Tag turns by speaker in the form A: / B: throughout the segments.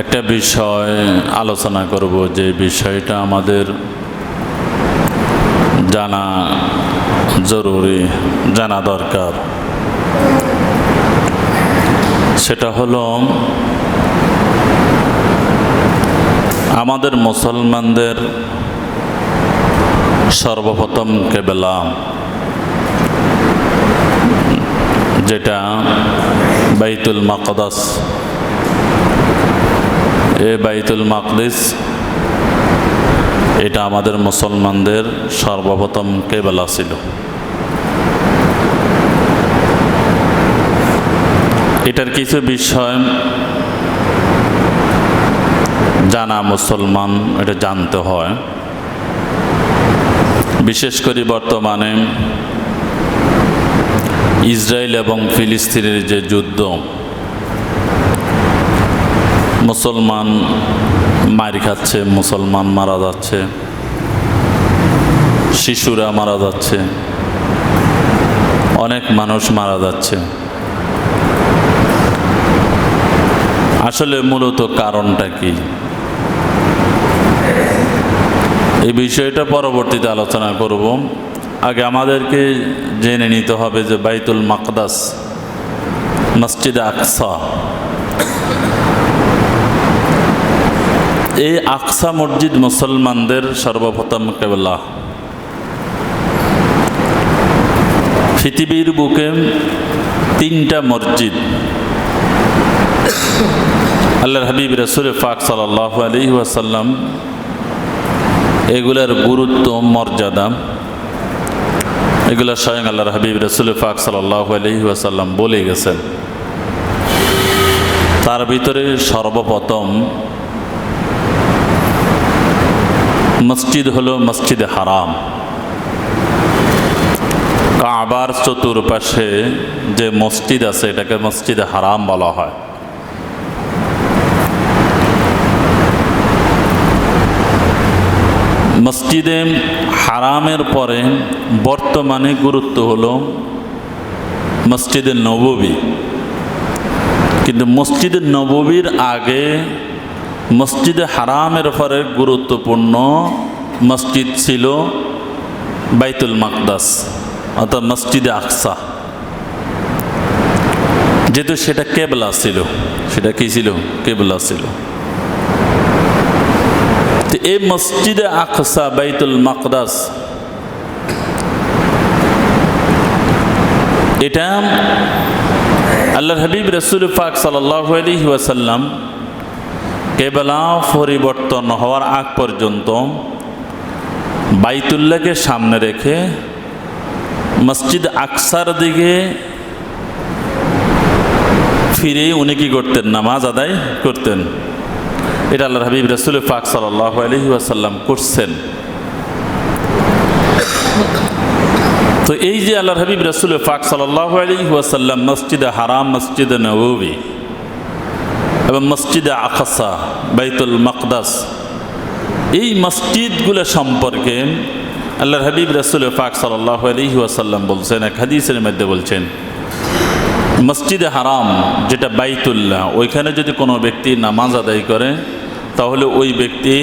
A: একটা বিষয় আলোচনা করব যে বিষয়টা আমাদের জানা জরুরি, জানা দরকার। সেটা হলো, আমাদের মুসলমানদের সর্বপ্রথম কেবেলা, যেটা বাইতুল মাকদাস এ বাইতুল মাকদিস, এটা আমাদের মুসলমানদের সর্বপ্রথম কেবেলা ছিল। এটার কিছু বিষয় জানা মুসলমান, এটা জানতে হয়। বিশেষ করে বর্তমানে ইসরায়েল এবং ফিলিস্তিনের যে যুদ্ধ মুসলমান মার খাচ্ছে, মুসলমান মারা যাচ্ছে, শিশুরা মারা যাচ্ছে, অনেক মানুষ মারা যাচ্ছে। আসলে মূলত কারণটা কি? এই বিষয়টা পরবর্তীতে আলোচনা করব। আগে আমাদেরকে জেনে নিতে হবে যে বাইতুল মাকদাস, মসজিদ আকসা এই আকসা মসজিদ মুসলমানদের সর্বপ্রথম কেবলা। পৃথিবীর বুকে তিনটা মসজিদ। আল্লাহর হাবিব রসুল ফাক সাল্লাহ আলী ওয়াসাল্লাম এগুলার গুরুত্ব, মর্যাদা, এগুলো স্বয়ং আল্লাহ হাবিব রসুল ফাক সাল্লাহ আলী ওয়াসাল্লাম বলে গেছেন। তার ভিতরে সর্বপ্রথম মসজিদ হলো মসজিদে হারাম। কাবার চতুর্পাশে যে মসজিদ আছে, এটাকে মসজিদে হারাম বলা হয়। মসজিদে হারামের পরে বর্তমানে গুরুত্ব হলো মসজিদে নববী। কিন্তু মসজিদে নববীর আগে মসজিদে হারামের পরে গুরুত্বপূর্ণ মসজিদ ছিল বাইতুল মাকদাস, অর্থাৎ মসজিদে আকসা। যেহেতু সেটা কেবলা ছিল, সেটা কি ছিল? কেবলা ছিল। এই মসজিদে আকসা, বাইতুল মাকদাস, এটা আল্লাহ হাবিব রসুল ফাক সাল্লাহ আলী ওয়াসাল্লাম কেবলা পরিবর্তন হওয়ার আগ পর্যন্ত বাইতুল্লাহকে সামনে রেখে মসজিদ আকসার দিকে ফিরে উনি কি করতেন? নামাজ আদায় করতেন। এটা আল্লাহ হাবিব রসুল ফাক সাল্লাহ আলহি করছেন। তো এই যে আল্লাহ হাবিব রসুল ফাক সাল্লাহ আলহি আসাল্লাম মসজিদে হারাম, মসজিদে নবী এবং মসজিদে আকাসা, বাইতুল মকদাস। এই মসজিদগুলো সম্পর্কে আল্লাহ হাবিব রসুল ফাক সাল্লাহ আলহি আসাল্লাম বলছেন, এক হাদিসের মধ্যে বলছেন, মসজিদে হারাম যেটা বাইতুল্লাহ, ওইখানে যদি কোনো ব্যক্তি নামাজ আদায় করে, তাহলে ওই ব্যক্তি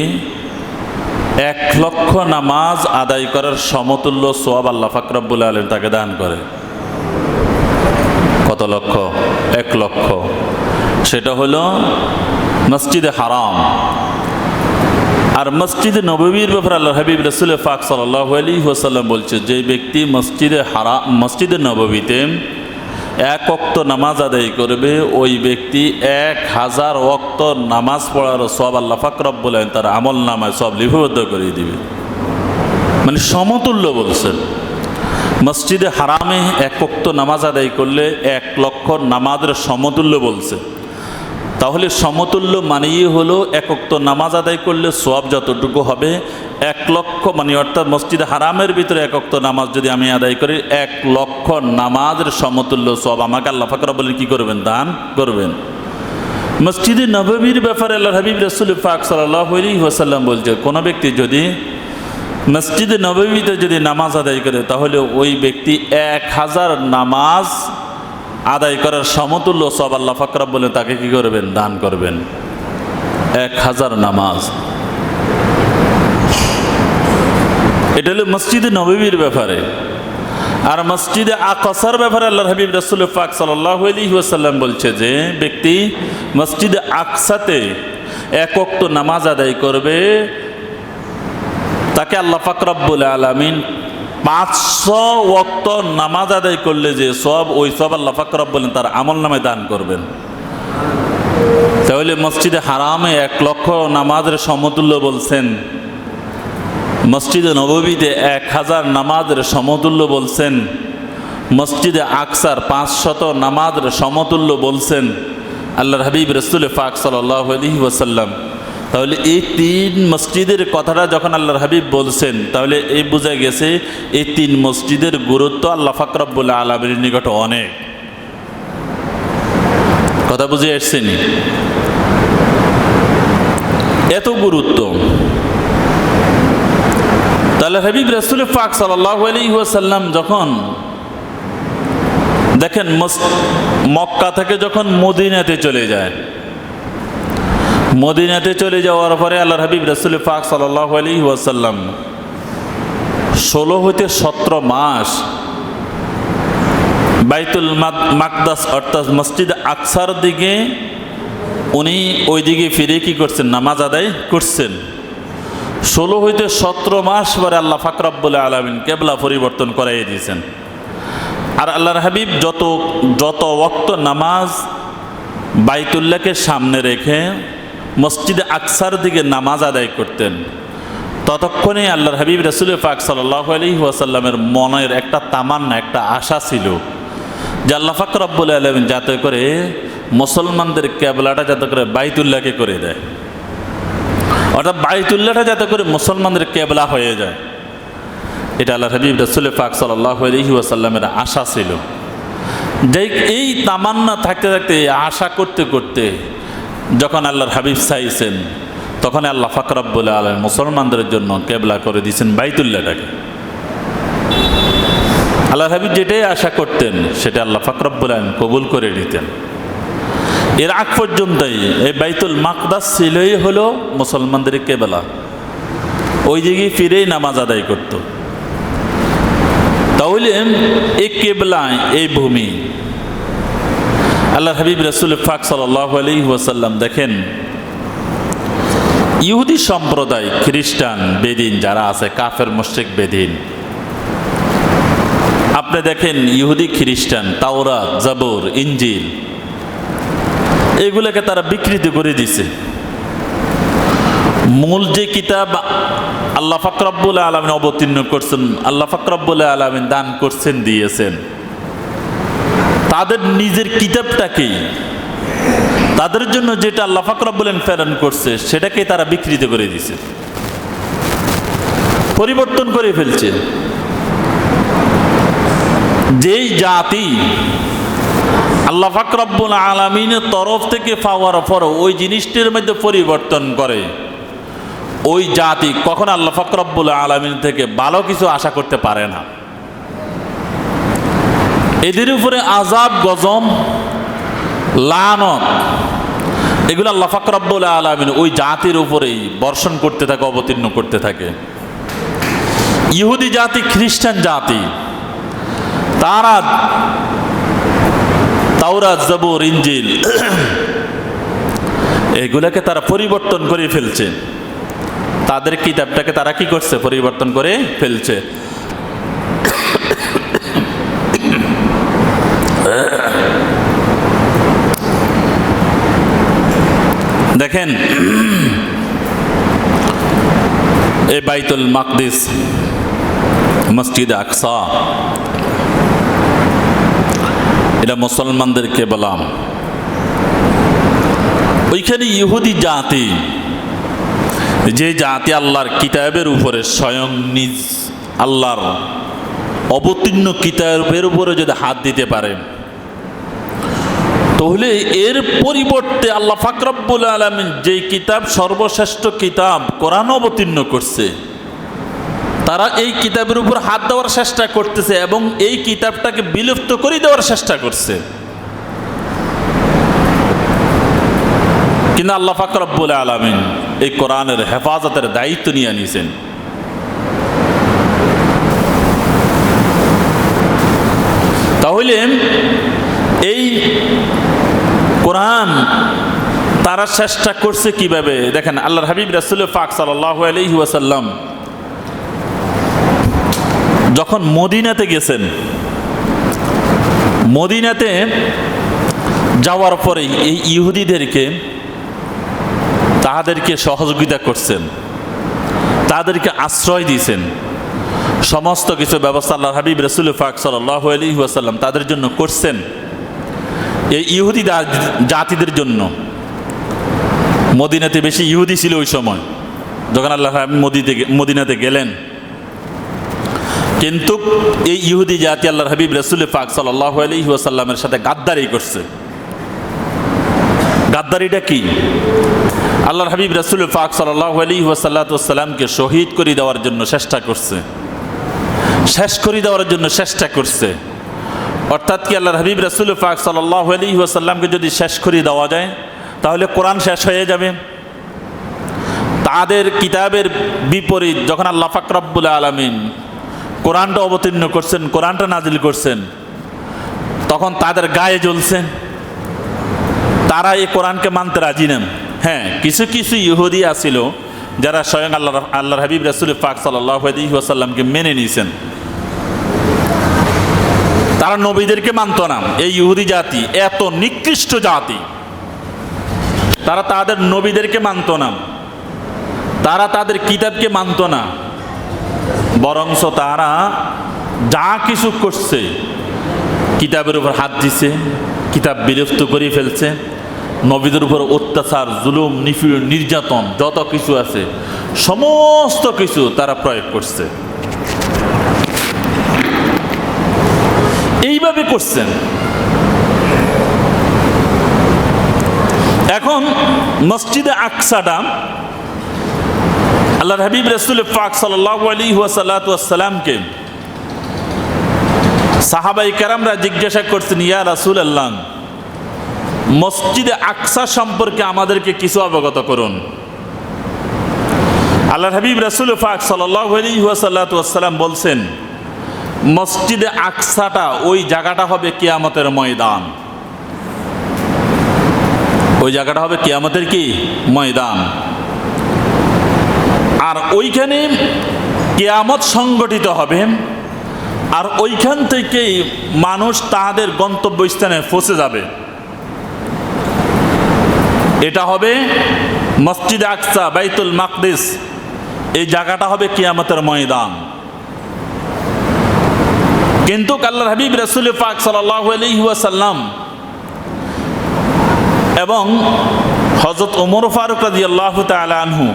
A: এক লক্ষ নামাজ আদায় করার সমতুল্য সোয়াব আল্লাহ ফাকরাবুল আলম তাকে দান করে। কত লক্ষ? এক লক্ষ। সেটা হলো মসজিদে হারাম। আর মসজিদে নবীর ব্যাপারে আল্লাহ হাবিব রসুল ফাক সাল্লাহ বলছে, যে ব্যক্তি মসজিদে হারা, মসজিদে নববীতে এক অক্ত নামাজ আদায় করবে, ওই ব্যক্তি এক হাজার অক্ত নামাজ পড়ার সব আল্লাহ ফাকরব বলেন তার আমল নামায় সব লিপিবদ্ধ করে দিবে। মানে সমতুল্য বলছেন। মসজিদে হারামে এক অক্ত নামাজ আদায় করলে এক লক্ষ নামাজের সমতুল্য বলছে। তাহলে সমতুল্য মানেই হলো একক্ত নামাজ আদায় করলে সোয়াব যতটুকু হবে, এক লক্ষ মানে অর্থাৎ মসজিদ হারামের ভিতরে একক্ত নামাজ যদি আমি আদায় করি, এক লক্ষ নামাজের সমতুল্য সোয়াব আমাকে আল্লাহ ফাকরা বলে কী করবেন? দান করবেন। মসজিদে নববীর ব্যাপারে আল্লাহ হাবিব রসুল ফাক সাল্লাহ বলছে, কোনো ব্যক্তি যদি মসজিদে নববীতে যদি নামাজ আদায় করে, তাহলে ওই ব্যক্তি এক হাজার নামাজ আদায় করার সমতুল্য সব আল্লাহ ফাকরাব বলে তাকে কি করবেন? দান করবেন। এক হাজার নামাজ। এটা হলো মসজিদে নবীর ব্যাপারে। আর মসজিদে আকসার ব্যাপারে আল্লাহ হাবিব রসুল পাক সাল্লাহ বলছে যে, ব্যক্তি মসজিদে আকসাতে একক অক্ত নামাজ আদায় করবে, তাকে আল্লাহ ফাকরাবুল আলমিন পাঁচশো ওক্ত নামাজ আদায় করলে যে সব, ওই সব আল্লাহ ফাকরাব বলেন তার আমল নামে দান করবেন। তাহলে মসজিদে হারামে এক লক্ষ নামাজের সমতুল্য বলছেন। মসজিদে নববীতে এক হাজার নামাজের সমতুল্য বলছেন। মসজিদে আকসার পাঁচশত নামাজের সমতুল্য বলছেন। আল্লাহর হাবিব রসুল ফাক সাল্লাহ আলহি ওয়াসাল্লাম। তাহলে এই তিন মসজিদের কথাটা যখন আল্লাহর হাবিব বলছেন, তাহলে এই বোঝা গেছে এই তিন মসজিদের গুরুত্ব আল্লাহ ফাকরাবুল্লাহ আলমের নিকট অনেক। কথা বুঝে এসছেনি এত গুরুত্ব। তাহলে হাবিব রসুল পাক সাল্লাহ যখন দেখেন মক্কা থেকে যখন মদিনাতে চলে যায় মদিনাতে চলে যাওয়ার পরে আল্লাহ হাবিব রসুল পাক সাল্লাহ আলী ওয়াসাল্লাম ষোলো হইতে সতেরো মাস বাইতুল মাকদাস অর্থাৎ মসজিদ আকসার দিকে উনি ওই দিকে ফিরে কি করছেন? নামাজ আদায় করছেন। ষোলো হইতে সতেরো মাস পরে আল্লাহ ফাকরাবুল আলমিন কেবলা পরিবর্তন করাই দিয়েছেন। আর আল্লাহর হাবিব যত যত ওক্ত নামাজ বাইতুল্লাহকে সামনে রেখে মসজিদে আকসার দিকে নামাজ আদায় করতেন। ততক্ষণে আল্লাহর হাবিব রসুল পাক সাল্লাহ আলী ওয়াসাল্লামের মনের একটা তামান্না, একটা আশা ছিল যে আল্লাহ ফাকরাবুল আলমিন যাতে করে মুসলমানদের কেবলাটা যাতে করে বাইতুল্লাহকে করে দেয়। অর্থাৎ বাইতুল্লাহটা যাতে করে মুসলমানদের কেবলা হয়ে যায়। এটা আল্লাহ হাবিব রসুল পাক সাল্লাহ আলহি ওয়াসাল্লামের আশা ছিল। যে এই তামান্না থাকতে থাকতে আশা করতে করতে যখন আল্লাহর হাবিব চাইছেন, তখন আল্লাহ ফাকরাবুল আলম মুসলমানদের জন্য কেবলা করে দিয়েছেন বাইতুল্লাহটাকে। আল্লাহ হাবিব যেটাই আশা করতেন, সেটা আল্লাহ ফাকরাবুল আলম কবুল করে নিতেন। এর আগ পর্যন্তই এই বাইতুল মাকদাস ছিলই হলো মুসলমানদের কেবেলা। ওই দিকে ফিরেই নামাজ আদায় করত। তাহলে এই কেবলায়, এই ভূমি আল্লাহ হাবিব রসুল ফাক সাল্লাহ আলী ওয়াসাল্লাম দেখেন, ইহুদি সম্প্রদায়, খ্রিস্টান, বেদিন, যারা আছে, কাফের, মুশ্রিক, বেদিন, আপনি দেখেন ইহুদি, খ্রিস্টান তাওরা জাবর ইঞ্জিল এগুলোকে তারা বিকৃতি করে দিছে। মূল যে কিতাব আল্লাহ ফাকরাবুল আলমিন অবতীর্ণ করছেন, আল্লাহ ফাকরাবুল আলমিন দান করছেন, দিয়েছেন। তাদের নিজের কিতাবটাকেই তাদের জন্য যেটা আল্লাহ ফাকরাবুলেন প্রেরণ করছে, সেটাকে তারা বিকৃত করে দিছে পরিবর্তন করে ফেলছে। যেই জাতি আল্লাহ ফাকরাবুল আলমিনের তরফ থেকে পাওয়ার পর ওই জিনিসটির মধ্যে পরিবর্তন করে, ওই জাতি কখন আল্লাহ ফাকরাবুল আলমিন থেকে ভালো কিছু আশা করতে পারে না। এদের উপরে আজাব গজম, লানত, এগুলো আল্লাহ ফাকরাবুল আলমিন ওই জাতির উপরেই বর্ষণ করতে থাকে, অবতীর্ণ করতে থাকে। ইহুদি জাতি, খ্রিস্টান জাতি, তারা তাওরাত, জবর ইঞ্জিল এগুলাকে তারা পরিবর্তন করে ফেলছে। তাদের কিতাবটাকে তারা কি করছে? পরিবর্তন করে ফেলছে। দেখেন এ বাইতুল মাকদিস, মসজিদ আকসা, এটা মুসলমানদেরকে বললাম ওইখানে ইহুদি জাতি, যে জাতি আল্লাহর কিতাবের উপরে স্বয়ং নিজ আল্লাহর অবতীর্ণ কিতাবের উপরে যদি হাত দিতে পারে তাহলে এর পরিবর্তে আল্লাহ ফাকরাবুল আলমিন যে কিতাব সর্বশ্রেষ্ঠ কিতাব কোরআন অবতীর্ণ করছে, তারা এই কিতাবের উপর হাত দেওয়ার চেষ্টা করতেছে এবং এই কিতাবটাকে বিলুপ্ত করে দেওয়ার চেষ্টা করছে। কিন্তু আল্লাহ ফাকরাবুল আলমিন এই কোরআনের হেফাজতের দায়িত্ব নিয়ে নিয়েছেন তাহলে এই কোরআন, তারা চেষ্টা করছে কীভাবে? দেখেন, আল্লাহর হাবিব রাসুল ফাক ওয়াসাল্লাম যখন মদিনাতে গেছেন, মদিনাতে যাওয়ার পরে এই ইহুদিদেরকে তাদেরকে সহযোগিতা করছেন, তাদেরকে আশ্রয় দিয়েছেন। সমস্ত কিছু ব্যবস্থা আল্লাহ হাবিব রসুল ফাক সাল্লাহ আলী ওয়াসাল্লাম তাদের জন্য করছেন। এই ইহুদি জাতিদের জন্য। মদিনাতে বেশি ইহুদি ছিল ওই সময়। যখন আল্লাহ মদিতে মদিনাতে গেলেন। কিন্তু এই ইহুদি জাতি আল্লাহ হাবিব রসুল ফাক সাল্লাহ আলী ওয়াসাল্লামের সাথে গাদ্দারি করছে। গাদ্দারিটা কি? আল্লাহর হাবিব রসুল ফাক সাল্লাহ আলী শহীদ করে দেওয়ার জন্য চেষ্টা করছে। শেষ করে দেওয়ার জন্য চেষ্টা করছে। অর্থাৎ কি আল্লাহ হাবিব রসুল ফাক সাল্লাহ আলী ওয়াসাল্লামকে যদি শেষ করে দেওয়া যায়, তাহলে কোরআন শেষ হয়ে যাবে। তাদের কিতাবের বিপরীত, যখন আল্লাহ ফাকরাবুল আলমিন কোরআনটা অবতীর্ণ করছেন, কোরআনটা নাজিল করছেন, তখন তাদের গায়ে জ্বলছেন তারা এই কোরআনকে মানতে রাজি নেন হ্যাঁ কিছু কিছু ইহুদি আছিল যারা স্বয়ং আল্লাহ আল্লাহ হাবিব রাসুল ফাক সাল্লাহ আলী ওয়াসাল্লামকে মেনে নিয়েছেন। তারা নবীদেরকে মানত না, এই ইহুদি জাতি, এত নিকৃষ্ট জাতি, তারা তাদের নবীদেরকে মানত না, তারা তাদের কিতাবকে মানত না, বরংস তারা যা কিছু করছে, কিতাবের উপর হাত দিছে, কিতাব বিলুপ্ত করে ফেলছে, নবীদের উপর অত্যাচার, জুলুম, নিপীড়ন, নির্যাতন, যত কিছু আছে, সমস্ত কিছু তারা প্রয়োগ করছে। এইভাবে করছেন। এখন মসজিদে আকসাডা আল্লাহ হাবিব রসুল পাক সাল্লাহ সাহাবাই কারামরা জিজ্ঞাসা করছেন, ইয়া রাসুল আল্লাহ মসজিদে আকসা সম্পর্কে আমাদেরকে কিছু অবগত করুন। আল্লাহ হাবিব রসুল ফাক সাল্লাহ আলী ওয়াসাল্লাতাম বলছেন মসজিদে আকসাটা ওই জায়গাটা হবে কিয়ামতের ময়দান। ওই জায়গাটা হবে কিয়ামতের কি? ময়দান। আর ওইখানে কেয়ামত সংগঠিত হবে। আর ওইখান থেকেই মানুষ তাদের গন্তব্যস্থানে পৌঁছে যাবে। এটা হবে মসজিদ আকসা, বাইতুল মাকদিস। এই জায়গাটা হবে কিয়ামতের ময়দান। কিন্তু আল্লাহ হাবিব রসুল পাক সাল্লাম এবং হজরত ওমর ফারুক রাজি আল্লাহ আনহু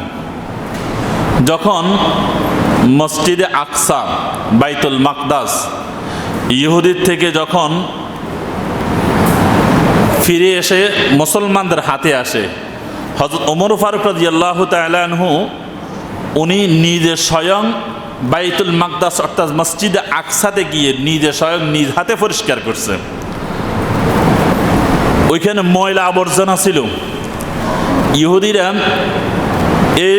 A: যখন মসজিদে আকসা, বাইতুল মাকদাস, ইহুদির থেকে যখন ফিরে এসে মুসলমানদের হাতে আসে হজরত ওমর ফারুক রাজি আল্লাহ তালহু উনি নিজে স্বয়ং বাইতুল মাকদাস, অর্থাৎ মসজিদে আকসাতে গিয়ে নিজে স্বয়ং নিজ হাতে পরিষ্কার করছে। ওইখানে ময়লা আবর্জনা ছিল। ইহুদিরা এই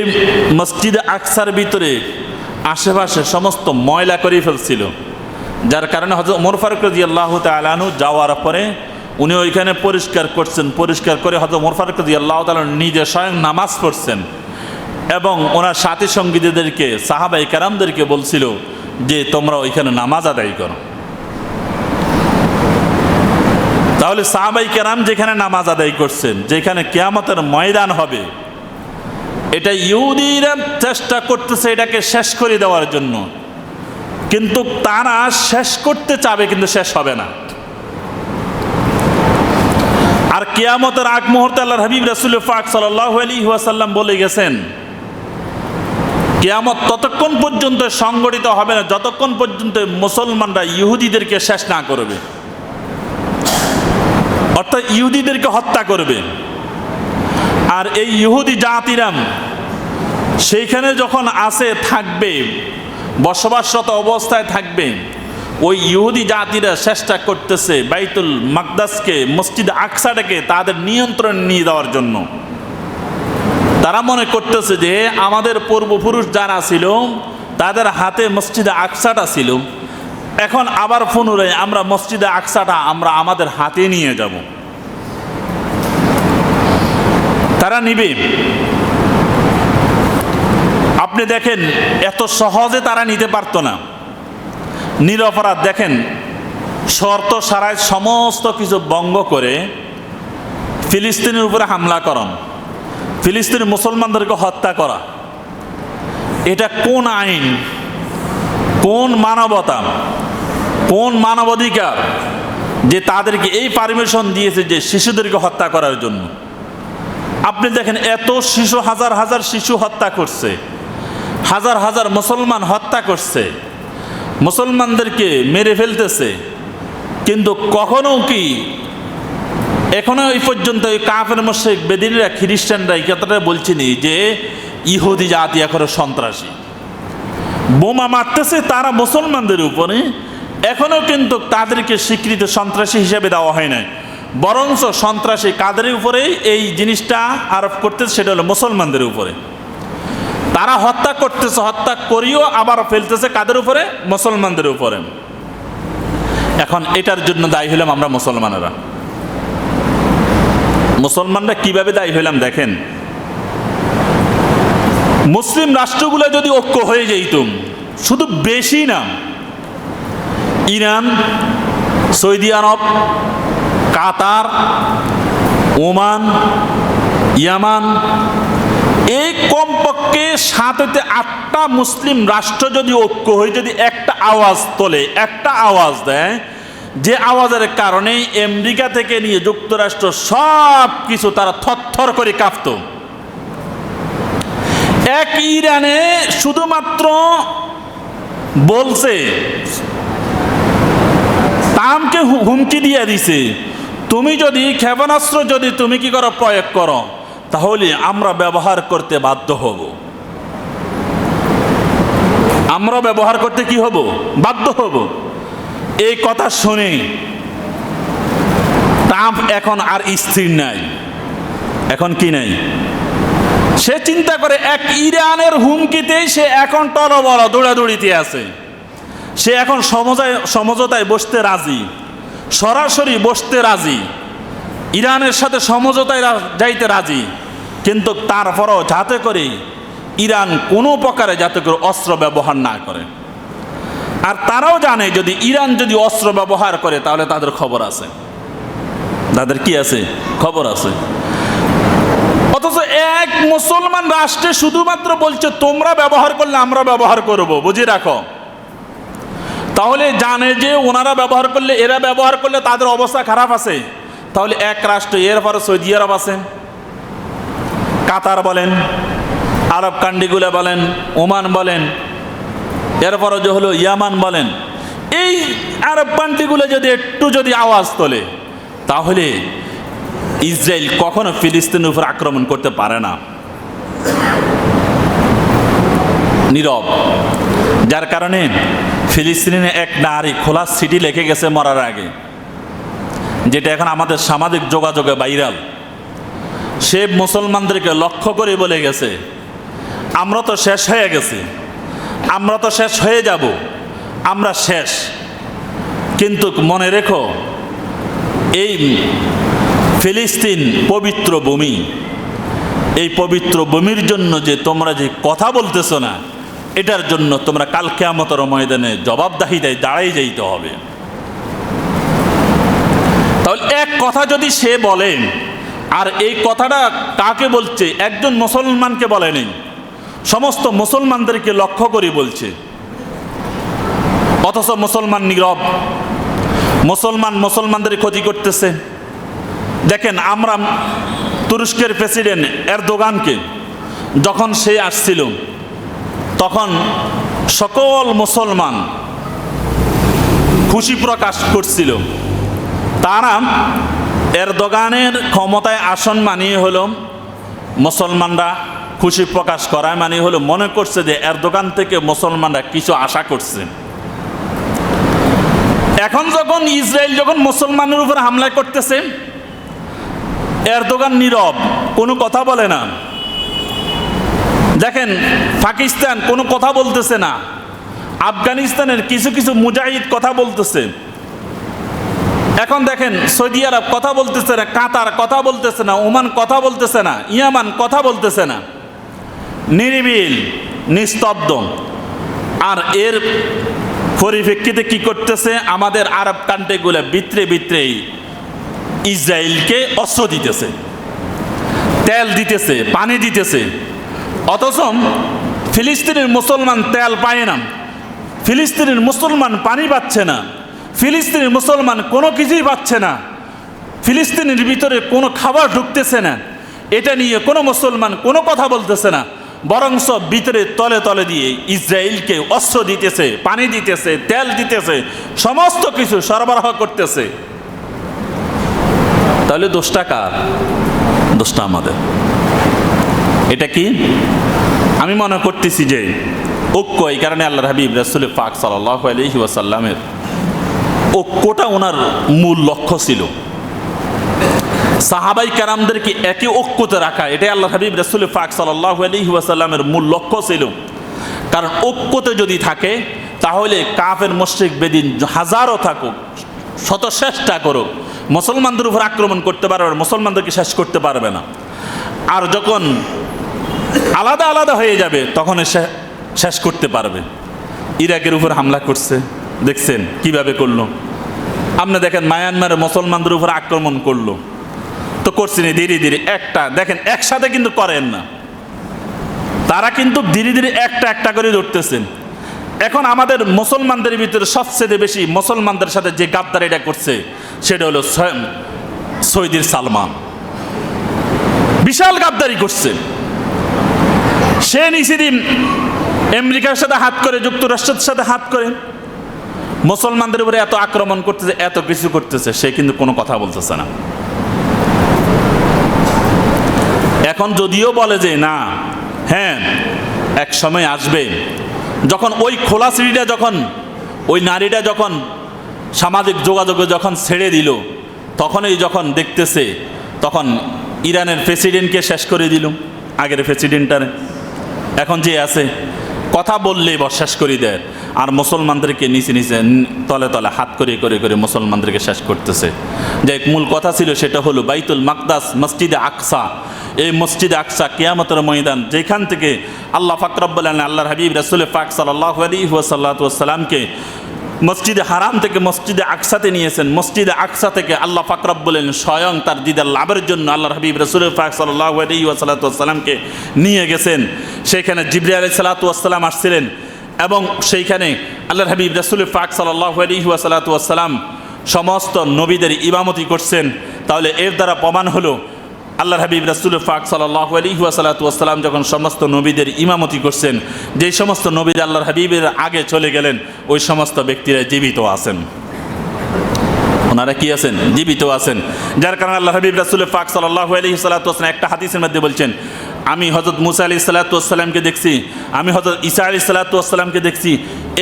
A: মসজিদে আকসার ভিতরে আশেপাশে সমস্ত ময়লা করে ফেলছিল। যার কারণে হজরত ওমর ফারুক রাজি আল্লাহ তালু যাওয়ার পরে উনি ওইখানে পরিষ্কার করছেন। পরিষ্কার করে হজরত ওমর ফারুক রাজি আল্লাহ তালু নিজে স্বয়ং নামাজ পড়ছেন। এবং ওনার সাথী সঙ্গীদেরকে সাহাবাই কারামদেরকে বলছিল যে, তোমরা ওইখানে নামাজ আদায় করো। তাহলে সাহাবাই কেরাম যেখানে নামাজ আদায় করছেন, যেখানে কেয়ামতের ময়দান হবে, এটা ইহুদিরা চেষ্টা করতেছে এটাকে শেষ করে দেওয়ার জন্য। কিন্তু তারা শেষ করতে চাবে, কিন্তু শেষ হবে না। আর কেয়ামতের আগ মুহূর্তে আল্লাহ হাবিব রাসুল ফাক সাল্লাহ আলী ওয়াসাল্লাম বলে গেছেন কেয়ামত ততক্ষণ পর্যন্ত সংগঠিত হবে না, যতক্ষণ পর্যন্ত মুসলমানরা ইহুদিদেরকে শেষ না করবে। অর্থাৎ ইহুদিদেরকে হত্যা করবে। আর এই ইহুদি জাতিরাম সেইখানে যখন আসে থাকবে, বসবাসরত অবস্থায় থাকবে, ওই ইহুদি জাতিরা চেষ্টা করতেছে বাইতুল মাকদাসকে, মসজিদ আকসাটাকে তাদের নিয়ন্ত্রণ নিয়ে দেওয়ার জন্য। তারা মনে করতেছে যে আমাদের পূর্বপুরুষ যারা ছিল, তাদের হাতে মসজিদে আকসাটা ছিল। এখন আবার পুনরায় আমরা মসজিদে আকসাটা আমরা আমাদের হাতে নিয়ে যাব। তারা নিবে। আপনি দেখেন, এত সহজে তারা নিতে পারতো না। নিরপরাধ, দেখেন, শর্ত সারায় সমস্ত কিছু বঙ্গ করে ফিলিস্তিনের উপরে হামলা করম ফিলিস্তিনি মুসলমানদেরকে হত্যা করা। এটা কোন আইন? কোন মানবতা? কোন মানবাধিকার যে তাদেরকে এই পারমিশন দিয়েছে যে শিশুদেরকে হত্যা করার জন্য? আপনি দেখেন, এত শিশু, হাজার হাজার শিশু হত্যা করছে। হাজার হাজার মুসলমান হত্যা করছে। মুসলমানদেরকে মেরে ফেলতেছে। কিন্তু কখনো কি এখনও এই পর্যন্ত ওই কাফের মোশেক বেদিনীরা, খ্রিস্টানরা এই কথাটা বলছেনি যে ইহুদি জাতি এখনও সন্ত্রাসী। বোমা মারতেছে তারা মুসলমানদের উপরে, এখনও কিন্তু তাদেরকে স্বীকৃত সন্ত্রাসী হিসেবে দেওয়া হয় নাই। বরঞ্চ সন্ত্রাসী কাদের উপরেই এই জিনিসটা আরোপ করতেছে সেটা হলো মুসলমানদের উপরে। তারা হত্যা করতেছে, হত্যা করিও আবার ফেলতেছে কাদের উপরে? মুসলমানদের উপরে। এখন এটার জন্য দায়ী হলাম আমরা মুসলমানেরা। মুসলমানরা কীভাবে দায়ী হইলাম দেখেন? মুসলিম রাষ্ট্রগুলো যদি ঐক্য হয়ে যেত শুধু বেশি না, Iran, Saudi Arab, Qatar, Oman, Yemen, এই কমপক্ষে সাত হইতে আটটা মুসলিম রাষ্ট্র যদি ঐক্য হয়ে যদি একটা আওয়াজ তোলে, একটা আওয়াজ দেয় যে আওয়াজের কারণে আমেরিকা থেকে নিয়ে যুক্তরাষ্ট্র সব কিছু তারা থরথর করে কাঁপত। এক ইরানে শুধুমাত্র বলছে, তামকে হুমকি দিয়ে দিছে। তুমি যদি ক্ষেপণাস্ত্র যদি তুমি কি করো, প্রয়োগ করো, তাহলে আমরা ব্যবহার করতে বাধ্য হব। আমরা ব্যবহার করতে কি হব? বাধ্য হব। এই কথা শুনে তাপ এখন আর স্থির নাই। এখন কি নাই? সে চিন্তা করে এক ইরানের হুমকিতেই সে এখন টলবল, দৌড়াদৌড়িতে আছে। সে এখন সমঝায় সমঝোতায় বসতে রাজি। সরাসরি বসতে রাজি। ইরানের সাথে সমঝোতায় যাইতে রাজি। কিন্তু তারপরও যাতে করে ইরান কোনো প্রকারে যাতে করে অস্ত্র ব্যবহার না করে। আর তারাও জানে যদি ইরান যদি অস্ত্র ব্যবহার করে, তাহলে তাদের খবর আছে। তাদের কি আছে? খবর আছে। অথচ এক মুসলমান রাষ্ট্রে শুধুমাত্র বলছে, তোমরা ব্যবহার করলে আমরা ব্যবহার করব বুঝে রাখো। তাহলে জানে যে ওনারা ব্যবহার করলে, এরা ব্যবহার করলে তাদের অবস্থা খারাপ আছে। তাহলে এক রাষ্ট্র এরপরে সৌদি আরব আছে। কাতার বলেন, আরব কান্ডিগুলা বলেন, ওমান বলেন এরপরে যে হলো ইয়ামান বলেন, এই আরব কান্ট্রিগুলো যদি একটু যদি আওয়াজ তোলে, তাহলে ইসরায়েল কখনো ফিলিস্তিনের উপর আক্রমণ করতে পারে না। নীরব, যার কারণে ফিলিস্তিনে এক নারী খোলা সিটি লেখে গেছে মরার আগে, যেটা এখন আমাদের সামাজিক যোগাযোগে ভাইরাল। সে মুসলমানদেরকে লক্ষ্য করে বলে গেছে, আমরা তো শেষ হয়ে গেছি। আমরা তো শেষ হয়ে যাব। আমরা শেষ। কিন্তু মনে রেখো, এই ফিলিস্তিন পবিত্র ভূমি, এই পবিত্র ভূমির জন্য যে তোমরা যে কথা বলতেছো না, এটার জন্য তোমরা কাল কেয়ামতর ময়দানে জবাবদাহিদায় দাঁড়াই যাইতে হবে। তাহলে এক কথা যদি সে বলে, আর এই কথাটা কাকে বলছে, একজন মুসলমানকে বলেনি সমস্ত মুসলমানদেরকে লক্ষ্য করে বলছে। অথচ মুসলমান নীরব। মুসলমান মুসলমানদের ক্ষতি করতেছে। দেখেন, আমরা তুরস্কের প্রেসিডেন্ট এরদোগানকে যখন সে আসছিল, তখন সকল মুসলমান খুশি প্রকাশ করছিল। তারা এরদোগানের ক্ষমতায় আসন মানিয়ে হল মুসলমানরা খুশি প্রকাশ করায় মানে হলো মনে করছে যে এর দোকান থেকে মুসলমানরা কিছু আশা করছে। এখন যখন ইসরায়েল যখন মুসলমানের উপর হামলা করতেছে এর দোকান নীরব, কোনো কথা বলে না। দেখেন, পাকিস্তান কোনো কথা বলতেছে না। আফগানিস্তানের কিছু কিছু মুজাহিদ কথা বলতেছে। এখন দেখেন, সৌদি আরব কথা বলতেছে না, কাতার কথা বলতেছে না, ওমান কথা বলতেছে না, ইয়ামান কথা বলতেছে না। নিরিবিল, নিস্তব্ধ। আর এর পরিপ্রেক্ষিতে কি করতেছে? আমাদের আরব কান্ট্রিগুলো বিত্রে বিত্রেই ইসরায়েলকে অস্ত্র দিতেছে, তেল দিতেছে, পানি দিতেছে। অথচ ফিলিস্তিনের মুসলমান তেল পায় না, ফিলিস্তিনের মুসলমান পানি পাচ্ছে না, ফিলিস্তিনের মুসলমান কোনো কিছুই পাচ্ছে না, ফিলিস্তিনের ভিতরে কোনো খাবার ঢুকতেছে না। এটা নিয়ে কোনো মুসলমান কোনো কথা বলতেছে না। বরং সব ভিতরে তলে তলে দিয়ে ইসরায়েলকে অস্ত্র দিতেছে, পানি দিতেছে, তেল দিতেছে, সমস্ত কিছু সরবরাহ করতেছে। তাহলে দোষটা কার? দোষটা আমাদের। এটা কি? আমি মনে করতেছি যে ঐক্য এই কারণে আল্লাহ হাবিব রাসুল পাক সাল্লাহ আলহি ওয়াসাল্লামের ঐক্যটা ওনার মূল লক্ষ্য ছিল। সাহাবাই কারামদেরকে একে ঐক্যতে রাখা, এটাই আল্লাহ হাবিব রাসুল পাক সাল্লাহ আলহি ওয়াসাল্লামের মূল লক্ষ্য ছিল। কারণ ঐক্যতে যদি থাকে, তাহলে কাফের, মুশ্রিক, বেদিন হাজারও থাকুক শত চেষ্টা করুক। মুসলমানদের উপর আক্রমণ করতে পারবে না মুসলমানদেরকে শেষ করতে পারবে না। আর যখন আলাদা আলাদা হয়ে যাবে, তখন সে শেষ করতে পারবে। ইরাকের উপর হামলা করছে। দেখছেন কীভাবে করল? আপনি দেখেন মায়ানমারে মুসলমানদের উপর আক্রমণ করল। করছেন ধীরে ধীরে, একটা। দেখেন, একসাথে কিন্তু করেন না। তারা কিন্তু ধীরে ধীরে একটা একটা করে ধরতেছেন। এখন আমাদের মুসলমানদের ভিতরে সবচেয়ে বেশি মুসলমানদের সাথে যে গাদ্দারিটা করছে, সেটা হলো স্বয়ং সৈদির সালমান। বিশাল গাদ্দারি করছে। সে নিশিদিন আমেরিকার সাথে হাত করে, যুক্তরাষ্ট্রের সাথে হাত করে। মুসলমানদের উপরে এত আক্রমণ করতেছে, এত কিছু করতেছে, সে কিন্তু কোনো কথা বলতেছে না। এখন যদিও বলে যে না হ্যাঁ এক সময় আসবে। যখন ওই খোলা সিঁড়িটা যখন, ওই নারীটা যখন সামাজিক যোগাযোগে যখন ছেড়ে দিল, তখনই যখন দেখতেছে, তখন ইরানের প্রেসিডেন্টকে শেষ করে দিল, আগের প্রেসিডেন্টটার। এখন যে আছে, কথা বললেই বস শেষ করে দেয়। আর মুসলমানদেরকে নিচে নিচে তলে তলে হাত করে করে করে মুসলমানদেরকে শেষ করতেছে। যে মূল কথা ছিল সেটা হলো বাইতুল মাকদাস মসজিদে আকসা। এই মসজিদে আকসা কেয়ামতের ময়দান, যেখান থেকে আল্লাহ ফাকরাব্বুল আল্লাহর হাবিব রাসুল পাক সাল্লাহ আলী ওয়াসাল্লাতামকে মসজিদে হারাম থেকে মসজিদে আকসাতে নিয়েছেন। মসজিদে আকসা থেকে আল্লাহ ফাকরাব বলেন স্বয়ং তার দিদার লাভের জন্য আল্লাহ হাবিব রসুল ফাক সাল্লাহ আলী ওয়াসাল্লাতামকে নিয়ে গেছেন। সেখানে জিবরি আলি সাল্লাতাম আসছিলেন এবং সেইখানে আল্লাহ হাবিব রসুল ফাক সাল্লাহ আলী ওয়াসাল্লাতাম সমস্ত নবীদের ইমামতি করছেন। তাহলে এর দ্বারা প্রমাণ হলো আল্লাহ হাবিব রাসুল ফাক সাল্লাহ আলী ওয়াসালাতাম যখন সমস্ত নবীদের ইমামতি করছেন, যে সমস্ত নবীদ আল্লাহর হাবিবের আগে চলে গেলেন, ওই সমস্ত ব্যক্তিরা জীবিত আছেন। ওনারা কি আছেন? জীবিত আছেন। যার কারণে আল্লাহ হাবিব রাসুল ফাক সাল্লাহ আলী সাল্লাহ একটা হাদিসের মধ্যে বলছেন আমি হজরত মুসা আলি সাল্লাতামকে দেখছি, আমি হজরত ঈসা আলি সাল্লাতামকে দেখছি।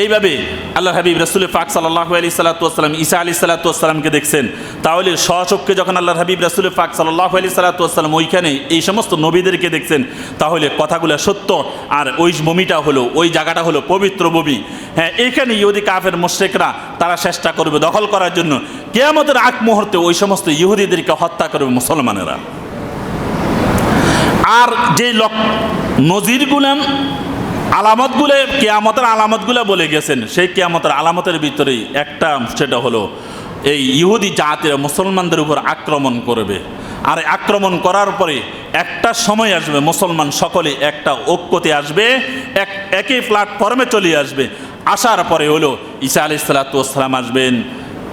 A: এইভাবে আল্লাহ হাবিব রসুল ফাক সাল্লাহ আলী সাল্লাতাম ঈসা আলি সাল্লাতামকে দেখছেন। তাহলে সচক্ষে যখন আল্লাহ হাবিব রসুল ফাক সাল্লাহ আলী সাল্লাতাম ওইখানে এই সমস্ত নবীদেরকে দেখছেন, তাহলে কথাগুলো সত্য। আর ওই বমিটা হলো, ওই জায়গাটা হলো পবিত্র বমি হ্যাঁ এইখানে ইহুদি কাফের মোশেকরা তারা চেষ্টা করবে দখল করার জন্য। কেয়ামতের আগ মুহূর্তে ওই সমস্ত ইহুদিদেরকে হত্যা করবে মুসলমানেরা। আর যে লক নজিরগুলাম আলামতগুলো কেয়ামতের আলামতগুলো বলে গেছেন, সেই কেয়ামতের আলামতের ভিতরেই একটা সেটা হলো, এই ইহুদি জাতিরা মুসলমানদের উপর আক্রমণ করবে। আর আক্রমণ করার পরে একটা সময় আসবে, মুসলমান সকলে একটা ঐক্যতে আসবে, এক, একই প্ল্যাটফর্মে চলে আসবে। আসার পরে হলো, ঈসা আলি সাল্লাতাম আসবেন,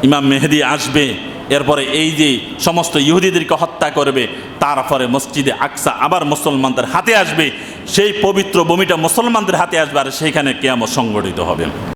A: ইমাম মেহেদি আসবে এরপরে এই যে সমস্ত ইহুদিদেরকে হত্যা করবে তারপরে মসজিদে আকসা আবার মুসলমানদের হাতে আসবে, সেই পবিত্র বমিটা মুসলমানদের হাতে আসবে আর সেইখানে কেয়ামত সংগঠিত হবে।